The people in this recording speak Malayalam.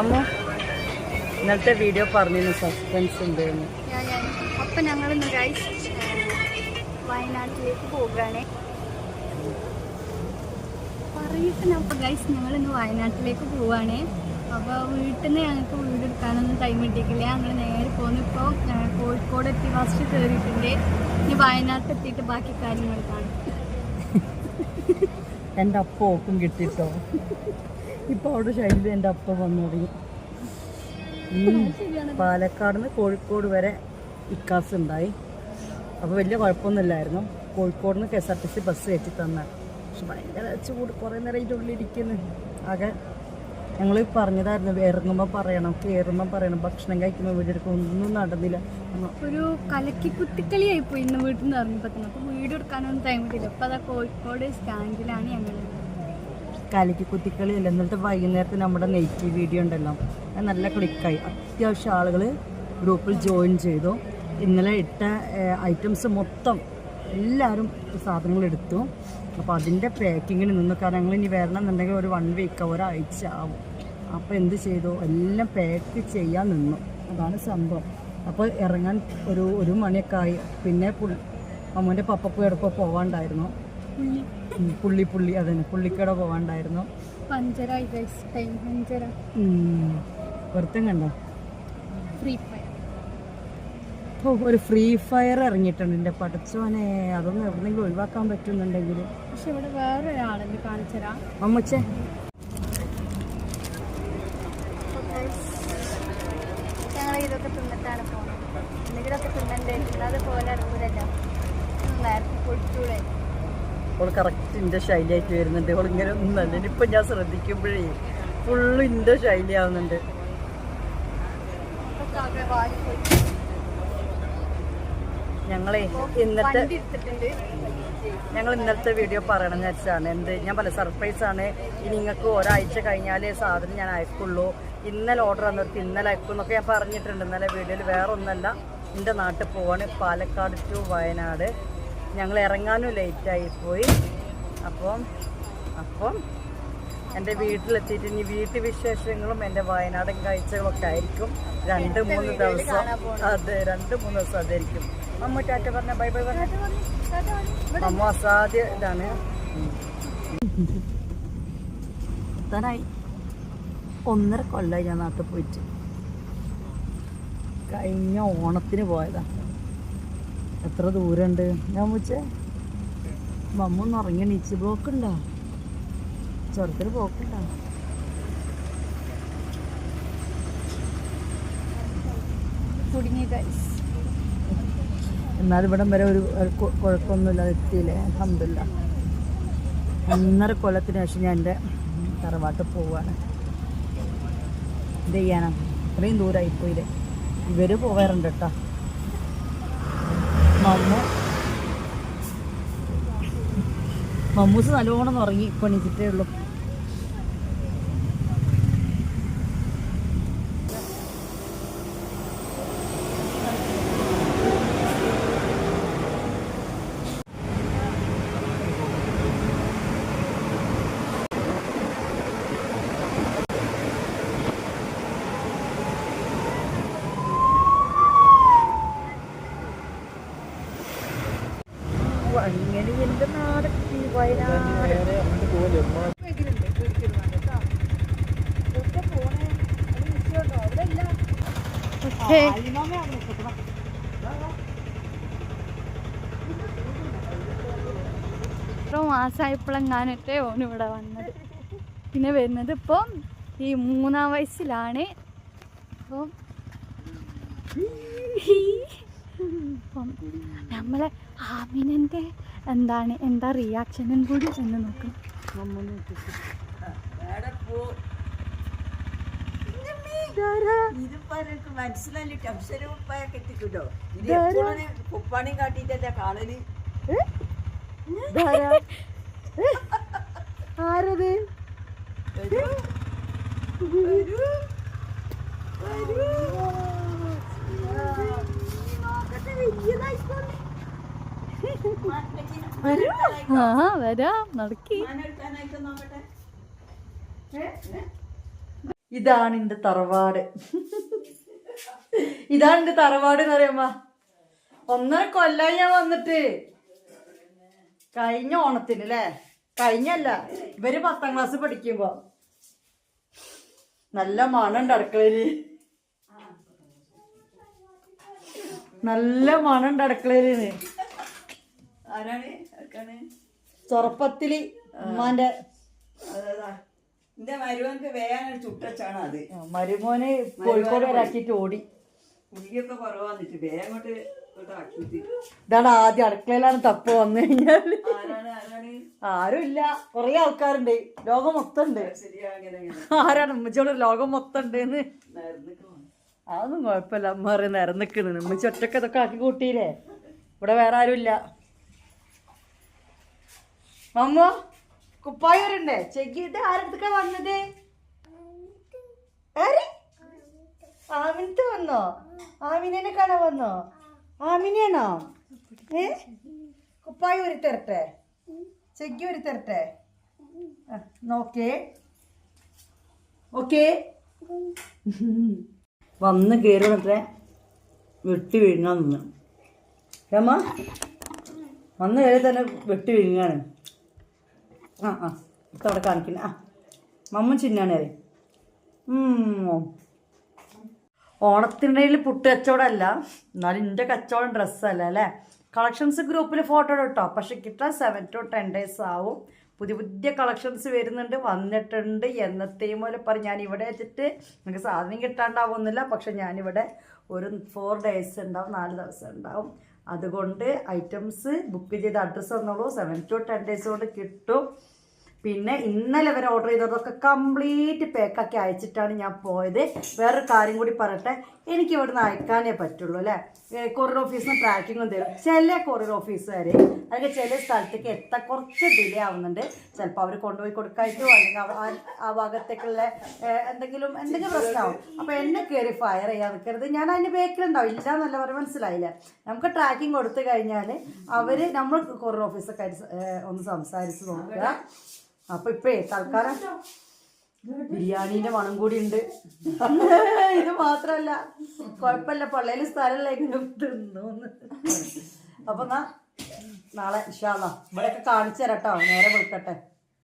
അമ്മ ഇന്നത്തെ വീഡിയോ പറഞ്ഞിരുന്നു സസ്പെൻസ് ഉണ്ട് അപ്പൊ ഞാൻ വയനാട്ടിലേക്ക് അപ്പം പോകുകയാണേ പറയട്ടെ അപ്പം ഗൈസ് ഞങ്ങളിന്ന് വയനാട്ടിലേക്ക് പോവുകയാണേ. അപ്പോൾ വീട്ടിൽ നിന്ന് ഞങ്ങൾക്ക് വീട് എടുക്കാനൊന്നും ടൈം കിട്ടിയിട്ടില്ല. ഞങ്ങൾ നേരെ പോകുന്നു ഇപ്പോൾ കോഴിക്കോട് എത്തി ഫസ്റ്റ് കയറിയിട്ടുണ്ട് ഇനി വയനാട്ടിൽ എത്തിയിട്ട് ബാക്കി കാര്യങ്ങൾ കാണും. എന്റെ അപ്പ ഓക്കും കിട്ടിട്ടോ? ഇപ്പൊ അവിടെ ശൈലി എന്റെ അപ്പ വന്നു തുടങ്ങി. പാലക്കാട് നിന്ന് കോഴിക്കോട് വരെ ഇക്കാസ് ഉണ്ടായി. അപ്പോൾ വലിയ കുഴപ്പമൊന്നുമില്ലായിരുന്നു. കോഴിക്കോട് നിന്ന് K S R T C bus കയറ്റി തന്ന. പക്ഷെ ഭയങ്കര ചൂട്. കുറേ നേരം അതിന്റെ ഉള്ളിലിരിക്കുന്നു ആകെ ഞങ്ങൾ പറഞ്ഞതായിരുന്നു ഇറങ്ങുമ്പോൾ പറയണം കയറുമ്പോൾ പറയണം. ഭക്ഷണം കഴിക്കുമ്പോൾ വീട് എടുക്കും ഒന്നും നടന്നില്ല. ഒരു കലക്കി കുത്തിക്കളിയായി പോയി ഇന്ന് വീട്ടിൽ നിന്ന് ഇറങ്ങിപ്പോ വീട് എടുക്കാനൊന്നും ടൈം കിട്ടില്ല അപ്പോൾ അതാ കോഴിക്കോട് സ്റ്റാൻഡിലാണ് ഞങ്ങൾ കാലിക്ക് കുത്തിക്കളി അല്ല ഇന്നലത്തെ വൈകുന്നേരത്തെ നമ്മുടെ നെയ്റ്റീവ് വീഡിയോ ഉണ്ടല്ലോ. അത് നല്ല ക്ലിക്കായി അത്യാവശ്യം ആളുകൾ ഗ്രൂപ്പിൽ ജോയിൻ ചെയ്തു. ഇന്നലെ ഇട്ട ഐറ്റംസ് മൊത്തം എല്ലാവരും സാധനങ്ങൾ എടുത്തു. അപ്പോൾ അതിന്റെ പാക്കിങ്ങിന് നിന്നു ഞങ്ങൾ ഇനി വരണം എന്നുണ്ടെങ്കിൽ ഒരു വൺ വീക്ക് ഒരാഴ്ച ആവും. അപ്പോൾ എന്ത് ചെയ്തു? എല്ലാം പാക്ക് ചെയ്യാൻ നിന്നു. അതാണ് സംഭവം. അപ്പോൾ ഇറങ്ങാൻ ഒരു ഒരു മണിയൊക്കെ ആയി. പിന്നെ പുള്ളി അമ്മന്റെ പപ്പ എടുപ്പോൾ പോകാണ്ടായിരുന്നു പുള്ളി പുള്ളി അതന്നെ പുള്ളിക്കട പോവാണ്ടായിരുന്നു വെറുതെ കണ്ടോ? ഓ ഒരു ഫ്രീ ഫയർ ഇറങ്ങിയിട്ടുണ്ട് എന്റെ പഠിച്ചോനെ അതൊന്നും എവിടെന്നെങ്കിലും ഒഴിവാക്കാൻ പറ്റുന്നുണ്ടെങ്കിൽ പക്ഷെ ഇവിടെ വേറെ ഒരാളുണ്ട് കാണിച്ചരാ. അമ്മച്ചേ. അവൾ കറക്റ്റ് എന്റെ ശൈലിയായിട്ട് വരുന്നുണ്ട്. അവൾ ഇങ്ങനെ ഒന്നല്ല ഇപ്പം ഞാൻ ശ്രദ്ധിക്കുമ്പോഴേ ഫുള്ള് ശൈലി ആവുന്നുണ്ട് ഞങ്ങളെ ഇന്നത്തെ ഞങ്ങൾ ഇന്നത്തെ വീഡിയോ പറയണമെന്ന് വെച്ചാണ് എന്ത്? ഞാൻ പല സർപ്രൈസാണ് ഇനി നിങ്ങൾക്ക് ഒരാഴ്ച കഴിഞ്ഞാലേ സാധനം ഞാൻ അയക്കുള്ളൂ. ഇന്നലെ ഓർഡർ തന്നിട്ട് ഇന്നലെ അയക്കും എന്നൊക്കെ ഞാൻ പറഞ്ഞിട്ടുണ്ട്. ഇന്നലെ വീഡിയോയിൽ വേറെ ഒന്നല്ല എന്റെ നാട്ടിൽ പോവാണ് പാലക്കാട് ടു വയനാട്. ഞങ്ങൾ ഇറങ്ങാനും ലേറ്റായി പോയി. അപ്പം അപ്പം എന്റെ വീട്ടിലെത്തിയിട്ട് ഇനി വീട്ടു വിശേഷങ്ങളും എന്റെ വയനാടൻ കാഴ്ചകളൊക്കെ ആയിരിക്കും. രണ്ട് മൂന്ന് ദിവസം അതെ രണ്ട് മൂന്ന് ദിവസം അതായിരിക്കും. അമ്മ ടാറ്റ പറഞ്ഞ? ബൈ ബൈ പറഞ്ഞ? അമ്മ അസാധ്യ ഇതാണ്. എത്താനായി ഒന്നര കൊല്ലമായി ഞാൻ നാട്ടിൽ പോയിട്ട്. കഴിഞ്ഞ ഓണത്തിന് പോയതാ. എത്ര ദൂരമുണ്ട് ഞാൻ വെച്ചേ മമ്മ ഒന്ന് ഇറങ്ങിയ നീച്ച് ബ്ലോക്കുണ്ടോ ചെറുത്തിൽ ഗൈസ് എന്നാലും ഇവിടം വരെ ഒരു കുഴപ്പമൊന്നുമില്ല എത്തിയില്ലേ? അഹമ്മദില്ല ഒന്നര കൊല്ലത്തിന് ശേഷം ഞാൻ എന്റെ തറവാട്ട് പോവാണ്. എന്ത് ചെയ്യാനാ? ഇത്രയും ദൂരമായി പോയില്ലേ ഇവർ പോകാറുണ്ട് കേട്ടോ. മമ്മ. മമ്മൂസ് നല്ലോണം ഉറങ്ങി പണിച്ചിട്ടേ ഉള്ളൂ ഓ, അങ്ങനെ എന്റെ നാടെത്തി വയനാട് പക്ഷേ ഇത്ര മാസമായപ്പോഴെങ്ങാനത്തെ ഇവിടെ വന്നത്. പിന്നെ വരുന്നത് ഇപ്പം ഈ മൂന്നാം വയസ്സിലാണ്. അപ്പം അപ്പം നമ്മളെ ആമിനന്റെ എന്താണ് എന്താ റിയാക്ഷനും കൂടി എന്ന് നോക്കണം മനസ്സിലായിട്ട് അക്ഷരം കെട്ടിക്കിട്ടോ ഇത്? എപ്പോഴാണ് കുപ്പാണിയും കാട്ടിട്ടല്ലേ ഇതാരാ? ആരത്? ആ വരാം. നടക്കി. ഇതാണ് എന്റെ തറവാട്. ഇതാണ് എന്റെ തറവാട് എന്ന് പറയുമ്പോ ഒന്നര കൊല്ലായി ഞാൻ വന്നിട്ട്. കഴിഞ്ഞ ഓണത്തിന് അല്ലേ കഴിഞ്ഞല്ല. ഇവർ പത്താം ക്ലാസ് പഠിക്കുമ്പോ. നല്ല മണുണ്ട് അടുക്കളയിൽ നല്ല മണുണ്ട് അടുക്കളയിൽ ആരാണ്? ചൊറപ്പത്തിൽ ഉമ്മാന്റെ എന്റെ മരുമക്ക് വേഗം ചുട്ടച്ചാണ് അത്. മരുമോന് കോഴിക്കോട് വരാക്കിയിട്ട് ഓടി. പുളിയൊക്കെ കുറവാന്നിട്ട് വേഗം അങ്ങോട്ട് ഇതാണ് ആദ്യം അടുക്കളയിലാണ് തപ്പ് വന്നു കഴിഞ്ഞാൽ ആരുമില്ല ആരാണ്? ആരും ഇല്ല കൊറേ ആൾക്കാരുണ്ട്. ലോകം മൊത്തം ഉണ്ട്. ആരാണ് ഉമ്മച്ചോട് ലോകം മൊത്തം ഉണ്ട് എന്ന്? നേർന്നിട്ട് പോണം. അതൊന്നും കുഴപ്പമില്ല. അമ്മ പറയും നിരം നിൽക്കുന്നു ഉമ്മച്ചി ഒറ്റയ്ക്ക് ഇതൊക്കെ ആക്കി കൂട്ടിയില്ലേ? ഇവിടെ വേറെ ആരുമില്ല. മമ്മോ? കുപ്പായി ചെക്ക് ഇത് ആരടുത്തൊക്കെ വന്നത്? ആമിനത്ത് വന്നോ? ആമിനെ കാണാൻ വന്നോ? ആമിനെയാണോ ഏ? കുപ്പായി ഒരു തരട്ടെ. ചെക്കി ഒരു തരട്ടെ. നോക്കേ. ഓക്കേ. വന്ന് കയറുന്നത്രേ വെട്ടി വിഴുങ്ങാൻ നിന്ന് രമ വന്ന് കയറി തന്നെ വെട്ടി വിഴുങ്ങാണ് ആ ആ. അവിടെ കാണിക്കുന്നത് ആ. മമ്മ ചിന്നാണ് കയറി ഓണത്തിനിടയിൽ പുട്ട് കച്ചവടമല്ല. എന്നാലും എന്റെ കച്ചവടം ഡ്രസ്സല്ല അല്ലേ? കളക്ഷൻസ് ഗ്രൂപ്പിൽ ഫോട്ടോ കിട്ടോ പക്ഷെ കിട്ടാൻ സെവൻ ടു ടെൻ ഡേയ്സ് ആവും. പുതിയ പുതിയ കളക്ഷൻസ് വരുന്നുണ്ട് വന്നിട്ടുണ്ട്. എന്നത്തെയും പോലെ പറഞ്ഞ് ഞാൻ ഇവിടെ വെച്ചിട്ട് നിങ്ങൾക്ക് സാധനം കിട്ടാണ്ടാവുന്നില്ല പക്ഷെ ഞാനിവിടെ ഒരു ഫോർ ഡേയ്സ് ഉണ്ടാവും നാല് ദിവസം ഉണ്ടാവും. അതുകൊണ്ട് ഐറ്റംസ് ബുക്ക് ചെയ്ത അഡ്രസ്സ് തന്നോളൂ. സെവൻ ടു ടെൻ ഡേയ്സ് കൊണ്ട് കിട്ടും. പിന്നെ ഇന്നലെ വരെ ഓർഡർ ചെയ്തതൊക്കെ കംപ്ലീറ്റ് പാക്കാക്കി അയച്ചിട്ടാണ് ഞാൻ പോയത്. വേറൊരു കാര്യം കൂടി പറയട്ടെ. എനിക്ക് ഇവിടുന്ന് അയക്കാനേ പറ്റുള്ളൂ അല്ലേ? കൊറിയർ ഓഫീസിൽ നിന്ന് ട്രാക്കിങ്ങും തരും. ചില കൊറിയർ ഓഫീസുകാർ അല്ലെങ്കിൽ ചില സ്ഥലത്തേക്ക് എത്താൻ കുറച്ച് ഡിലേ ആവുന്നുണ്ട്. ചിലപ്പോൾ അവർ കൊണ്ടുപോയി കൊടുക്കായിട്ടോ അല്ലെങ്കിൽ ആ- ഭാഗത്തേക്കുള്ള എന്തെങ്കിലും എന്തെങ്കിലും പ്രശ്നമാവും. അപ്പോൾ എന്നെ കയറി ഫയർ ചെയ്യാൻ നിൽക്കരുത്. ഞാൻ അതിന്റെ ബേക്കിലുണ്ടാവും ഇല്ല എന്നല്ല പറഞ്ഞ് മനസ്സിലായില്ല? നമുക്ക് ട്രാക്കിംഗ് കൊടുത്തു കഴിഞ്ഞാൽ അവർ നമ്മൾ കൊറിയർ ഓഫീസൊക്കെ ഒന്ന് സംസാരിച്ച് നോക്കുക. അപ്പൊ ഇപ്പേ തൽക്കാലം ബിരിയാണീന്റെ മണം കൂടി ഉണ്ട് ഇത് മാത്രല്ല കുഴപ്പമില്ല പള്ളയിൽ സ്ഥലമില്ലെങ്കിലും തിന്നു അപ്പൊ നാളെ ഇഷാന്നാ ഇവിടെയൊക്കെ കാണിച്ചു തരാട്ടോ നേരെ വിളിക്കട്ടെ.